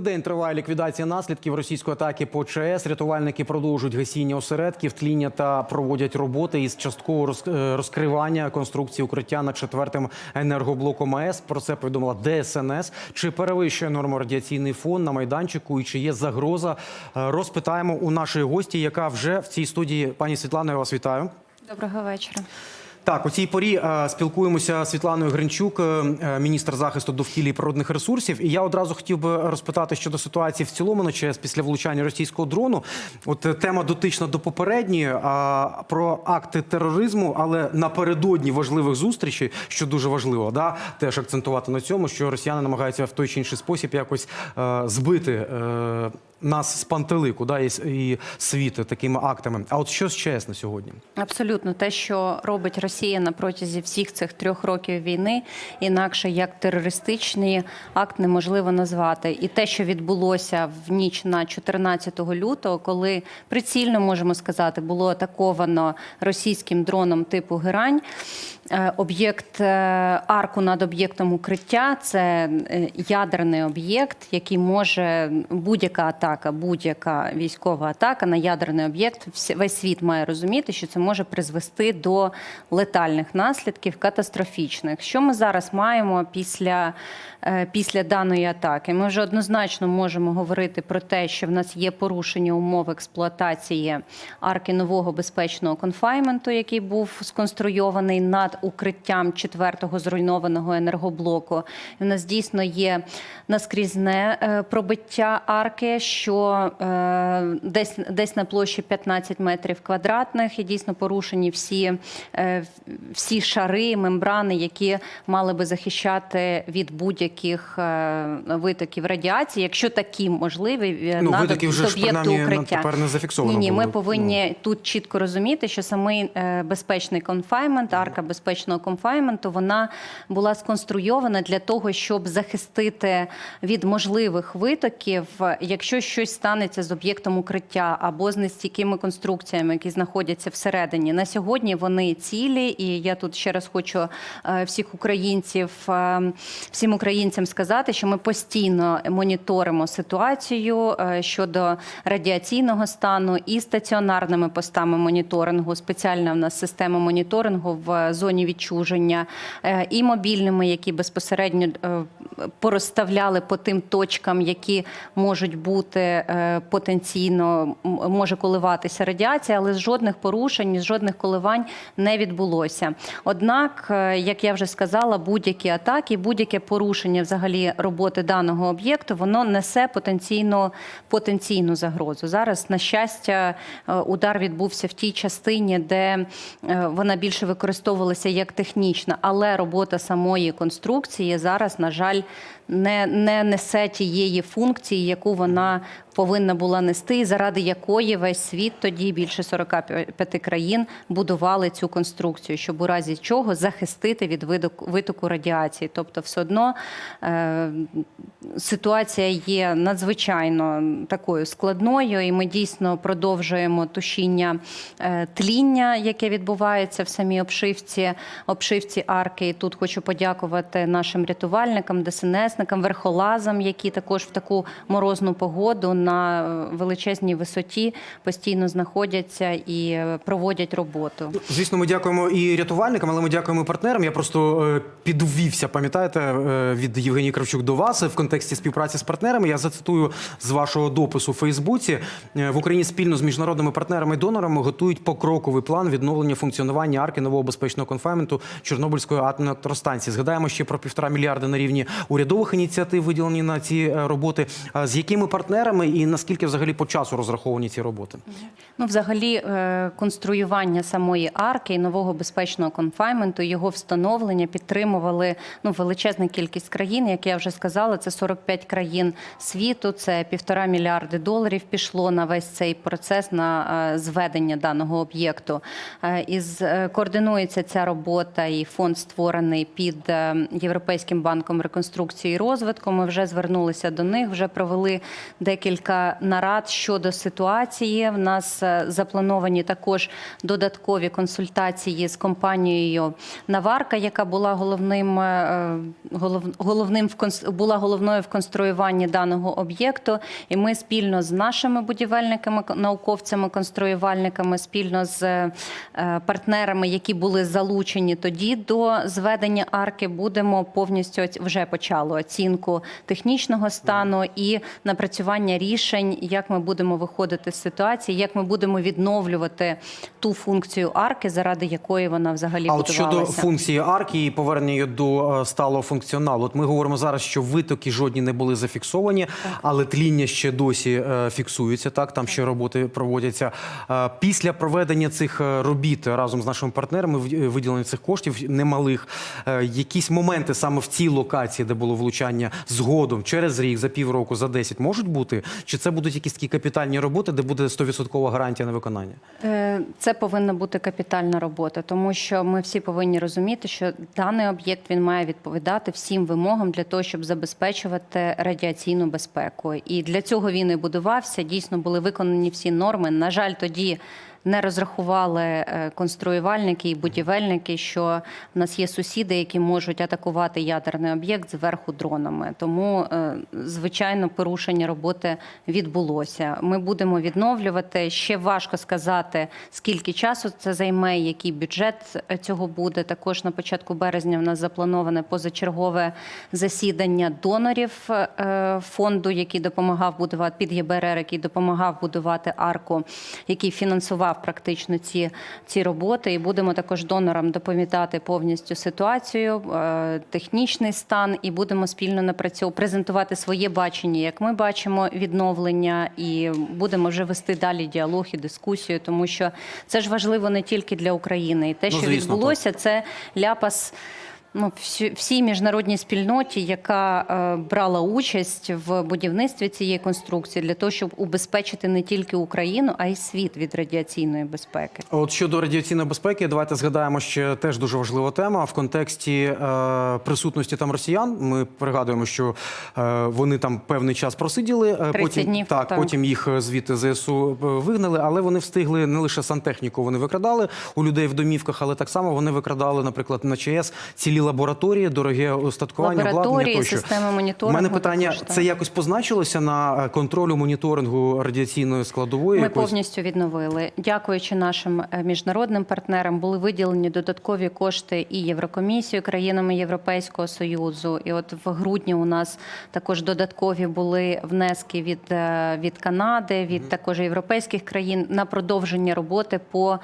День триває ліквідація наслідків російської атаки по ЧАЕС. Рятувальники продовжують гасіння осередків, тління та проводять роботи із часткового е, розкривання конструкції укриття над четвертим енергоблоком АЕС. Про це повідомила ДСНС. Чи перевищує норму радіаційний фон на майданчику і чи є загроза? Е, Розпитаємо у нашої гості, яка вже в цій студії. Пані Світлано, я вас вітаю. Доброго вечора. Так, у цій порі е, спілкуємося з Світланою Гринчук, е, е, міністр захисту довкілля і природних ресурсів. І я одразу хотів би розпитати щодо ситуації в цілому на ЧАЕС після влучання російського дрону. От тема дотична до попередньої про акти тероризму, але напередодні важливих зустрічей, що дуже важливо, да, теж акцентувати на цьому, що росіяни намагаються в той чи інший спосіб якось збити. Нас з пантелику, і, і світ такими актами. А от що з ЧАЕС на сьогодні? Абсолютно те, що робить Росія на протязі всіх цих трьох років війни, інакше як терористичний акт неможливо назвати. І те, що відбулося в ніч на 14 лютого, коли прицільно можемо сказати, було атаковано російським дроном типу Герань. Е, Об'єкт е, арку над об'єктом укриття це е, ядерний об'єкт, який може будь-яка атака, будь-яка військова атака на ядерний об'єкт. Весь світ має розуміти, що це може призвести до летальних наслідків, катастрофічних. Що ми зараз маємо після, після даної атаки? Ми вже однозначно можемо говорити про те, що в нас є порушення умов експлуатації арки нового безпечного конфайменту, який був сконструйований над укриттям четвертого зруйнованого енергоблоку. В нас дійсно є наскрізне е, пробиття арки, що е, десь десь на площі 15 метрів квадратних, і дійсно порушені всі, е, всі шари, мембрани, які мали би захищати від будь-яких витоків радіації, якщо такі можливі Ну, над принаймні, на- укриття. тепер не зафіксовано Ні, ні, ми було. повинні тут чітко розуміти, що самий безпечний конфаймент, арка безпечного конфайменту, вона була сконструйована для того, щоб захистити від можливих витоків, якщо щось станеться з об'єктом укриття або з нестійкими конструкціями, які знаходяться всередині. На сьогодні вони цілі, і я тут ще раз хочу е, всіх українців, е, всім українцям сказати, що ми постійно моніторимо ситуацію е, щодо радіаційного стану і стаціонарними постами моніторингу. Спеціальна в нас система моніторингу в зоні відчуження, е, і мобільними, які безпосередньо е, порозставляли по тим точкам, які можуть бути е, потенційно може коливатися радіація, але з жодних порушень, з жодних коливань не відбулося. Однак, як я вже сказала, будь-які атаки, будь-яке порушення взагалі роботи даного об'єкту, воно несе потенційно потенційну загрозу. Зараз, на щастя, удар відбувся в тій частині, де вона більше використовувалася як технічна, але робота самої конструкції зараз, на жаль, не, не несе тієї функції, яку вона повинна була нести, і заради якої весь світ тоді більше 45 країн будували цю конструкцію, щоб у разі чого захистити від витоку радіації. Тобто, все одно е, ситуація є надзвичайно такою складною, і ми дійсно продовжуємо тушіння е, тління, яке відбувається в самій обшивці, обшивці арки. І тут хочу подякувати нашим рятувальникам, ДСНСникам, верхолазам, які також в таку морозну погоду на величезній висоті постійно знаходяться і е, проводять роботу. Звісно, ми дякуємо і рятувальникам, але ми дякуємо партнерам. Я просто е, підвівся, пам'ятаєте, е, від Євгенії Кравчук до вас в контексті співпраці з партнерами. Я зацитую з вашого допису у Фейсбуці. Е, В Україні спільно з міжнародними партнерами і донорами готують покроковий план відновлення функціонування арки нового безпечного конфайменту Чорнобильської атомної електростанції. Згадаємо ще про півтора мільярда на рівні урядових ініціатив, виділені на ці е, роботи. З якими партнерами і наскільки взагалі по часу розраховані ці роботи? Ну, взагалі, е, конструювання самої арки і нового безпечного конфайменту, його встановлення підтримували ну величезна кількість країн. Як я вже сказала, це 45 країн світу. Це півтора мільярди доларів пішло на весь цей процес на е, зведення даного об'єкту. Із координується ця робота, і фонд створений під Європейським банком реконструкції розвитку. Ми вже звернулися до них, вже провели декілька нарад щодо ситуації. В нас е, заплановані також додаткові консультації з компанією Наварка, яка була головним е, голов, головним в була головною в конструюванні даного об'єкту. І ми спільно з нашими будівельниками, науковцями, конструювальниками, спільно з е, партнерами, які були залучені тоді до зведення арки, будемо повністю вже почали оцінку технічного стану і напрацювання рішень, як ми будемо виходити з ситуації, як ми будемо відновлювати ту функцію арки, заради якої вона взагалі А от щодо функції арки і повернення її до е, сталого функціоналу, от ми говоримо зараз, що витоки жодні не були зафіксовані, але тління ще досі е, фіксується. Так там ще роботи проводяться. Е, Після проведення цих робіт разом з нашими партнерами виділення цих коштів немалих. Якісь моменти саме в цій локації, де було влучання згодом через рік, за півроку, за 10, можуть бути? Чи це будуть якісь такі капітальні роботи, де буде 100% гарантія на виконання? Е, Це повинна бути капітальна робота, тому що ми всі повинні розуміти, що даний об'єкт він має відповідати всім вимогам для того, щоб забезпечувати радіаційну безпеку. І для цього він і будувався. Дійсно були виконані всі норми. На жаль, тоді. Не розрахували е, конструювальники і будівельники, що в нас є сусіди, які можуть атакувати ядерний об'єкт зверху дронами. Тому, е, звичайно, порушення роботи відбулося. Ми будемо відновлювати. Ще важко сказати, скільки часу це займе, який бюджет е, цього буде. Також на початку березня в нас заплановане позачергове засідання донорів фонду, який допомагав будувати під ЄБРР, який допомагав будувати арку, який фінансував практично ці, ці роботи. І будемо також донорам доповідати повністю ситуацію, е, технічний стан, і будемо спільно напрацьовувати, презентувати своє бачення, як ми бачимо відновлення, і будемо вже вести далі діалог і дискусію, тому що це ж важливо не тільки для України, і те, Ну, що звісно, відбулося, це ляпас. Ну, всі- всій міжнародній спільноті, яка е, брала участь в будівництві цієї конструкції, для того, щоб убезпечити не тільки Україну, а й світ від радіаційної безпеки. От щодо радіаційної безпеки, давайте згадаємо ще теж дуже важлива тема в контексті е, присутності там росіян. Ми пригадуємо, що е, вони там певний час просиділи. е, 30 потім днів, так, так. потім їх звідти ЗСУ вигнали, але вони встигли не лише сантехніку, вони викрадали у людей в домівках, але так само вони викрадали, наприклад, на ЧАЕС цілі лабораторії, дороге устаткування, обладнання Лабораторії, тощо. системи У мене питання: також, так. це якось позначилося на е, контролю моніторингу радіаційної складової? Ми якоїсь? повністю відновили. Дякуючи нашим е, міжнародним партнерам, були виділені додаткові кошти і Єврокомісією, країнами Європейського союзу. І от в грудні у нас також додаткові були внески від, е, від Канади, від також європейських країн на продовження роботи по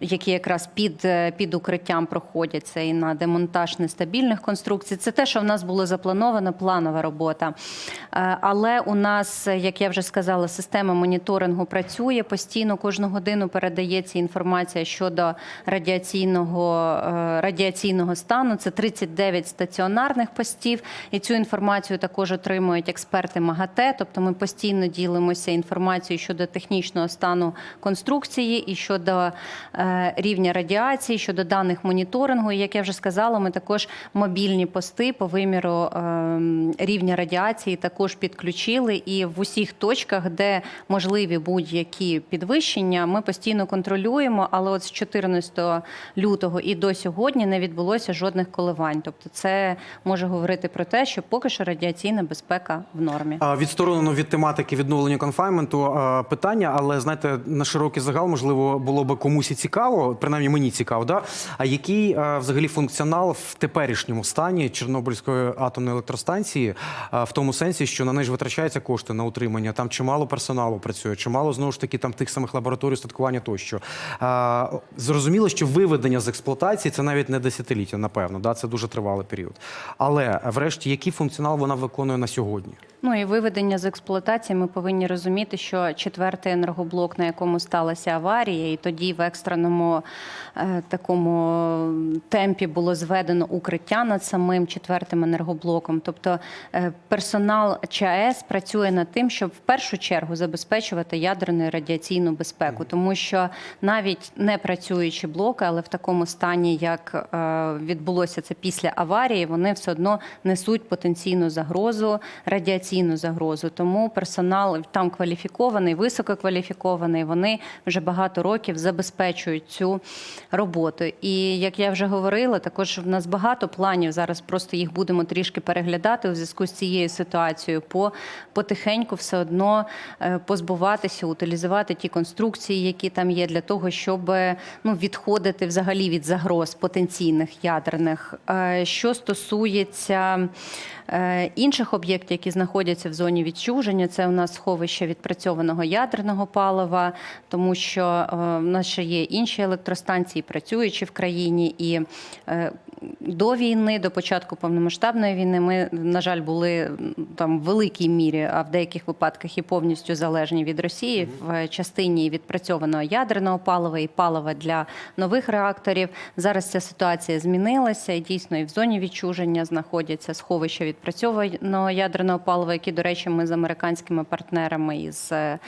які якраз під, під укриттям проходять це і на демонтаж нестабільних конструкцій. Це те, що в нас було заплановано, планова робота. Е, Але у нас, як я вже сказала, система моніторингу працює постійно. Кожну годину передається інформація щодо радіаційного, е, радіаційного стану. Це 39 стаціонарних постів, і цю інформацію також отримують експерти МАГАТЕ. Тобто ми постійно ділимося інформацією щодо технічного стану конструкції і щодо е, рівня радіації, щодо даних моніторингу. І як я вже сказала, ми також мобільні пости по виміру е, рівня радіації також підключили. І в усіх точках, де можливі будь-які підвищення, ми постійно контролюємо. Але от з 14 лютого і до сьогодні не відбулося жодних коливань. Тобто, це може говорити про те, що поки що радіаційна безпека в нормі. Відсторонено від тематики відновлення конфайнменту а, питання, але знаєте, на широкий загал можливо було би комусь і цікаво, принаймні мені цікаво, да? А який взагалі функціонал в теперішньому стані Чорнобильської атомної електростанції, в тому сенсі, що на неї ж витрачаються кошти на утримання, там чимало персоналу працює, чимало знову ж таки там тих самих лабораторій устаткування тощо. А, зрозуміло, що виведення з експлуатації це навіть не десятиліття, напевно, да? це дуже тривалий період. Але врешті, який функціонал вона виконує на сьогодні? Ну і виведення з експлуатації. Ми повинні розуміти, що четвертий енергоблок, на якому сталася аварія, і тоді в екстреному е, такому темпі було зведено укриття над самим четвертим енергоблоком. Тобто е, персонал ЧАЕС працює над тим, щоб в першу чергу забезпечувати ядерну і радіаційну безпеку, тому що навіть не працюючі блоки, але в такому стані, як е, відбулося це після аварії, вони все одно несуть потенційну загрозу, радіаційну загрозу. Тому персонал там кваліфікований, висококваліфікований. Вони вже багато років забезпечують цю роботу. І як я вже говорила, також в нас багато планів. Зараз просто їх будемо трішки переглядати у зв'язку з цією ситуацією. По потихеньку все одно е, позбуватися, утилізувати ті конструкції, які там є, для того, щоб е, ну відходити взагалі від загроз потенційних ядерних. Е, Що стосується інших об'єктів, які знаходяться в зоні відчуження, це у нас сховище відпрацьованого ядерного палива, тому що е, в нас ще є інші електростанції, працюючі в країні, і е, до війни, до початку повномасштабної війни, ми, на жаль, були там в великій мірі, а в деяких випадках і повністю залежні від Росії в частині відпрацьованого ядерного палива і палива для нових реакторів. Зараз ця ситуація змінилася, і дійсно і в зоні відчуження знаходяться сховища відпрацьованого ядерного палива, які, до речі, ми з американськими партнерами і з е,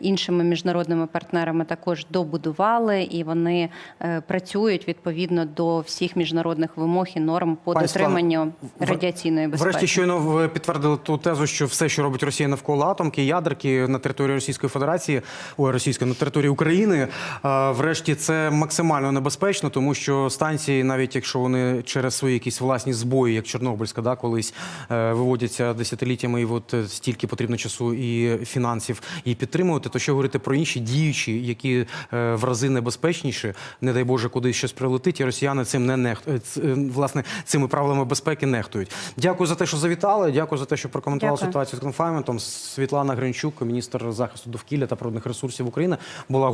іншими міжнародними партнерами також добудували, і вони е, працюють відповідно до всіх міжнародних вимог і норм по Пані дотриманню в- радіаційної безпеки. Врешті щойно ви підтвердили ту тезу, що все, що робить Росія навколо атомки, ядерки на території Російської Федерації, ой, російської на території України. е, Врешті це максимально небезпечно, тому що станції, навіть якщо вони через свої якісь власні збої, як Чорнобильська, да, колись е, виводяться десятиліттями, і от е, стільки потрібно часу і фінансів її підтримувати, то що говорити про інші діючі, які в рази небезпечніші, не дай Боже, кудись щось прилетить, і росіяни цим не нехтують. Власне, цими правилами безпеки нехтують. Дякую за те, що завітали. Дякую за те, що прокоментували Дякую. ситуацію з конфайментом. Світлана Гринчук, міністр захисту довкілля та природних ресурсів України, була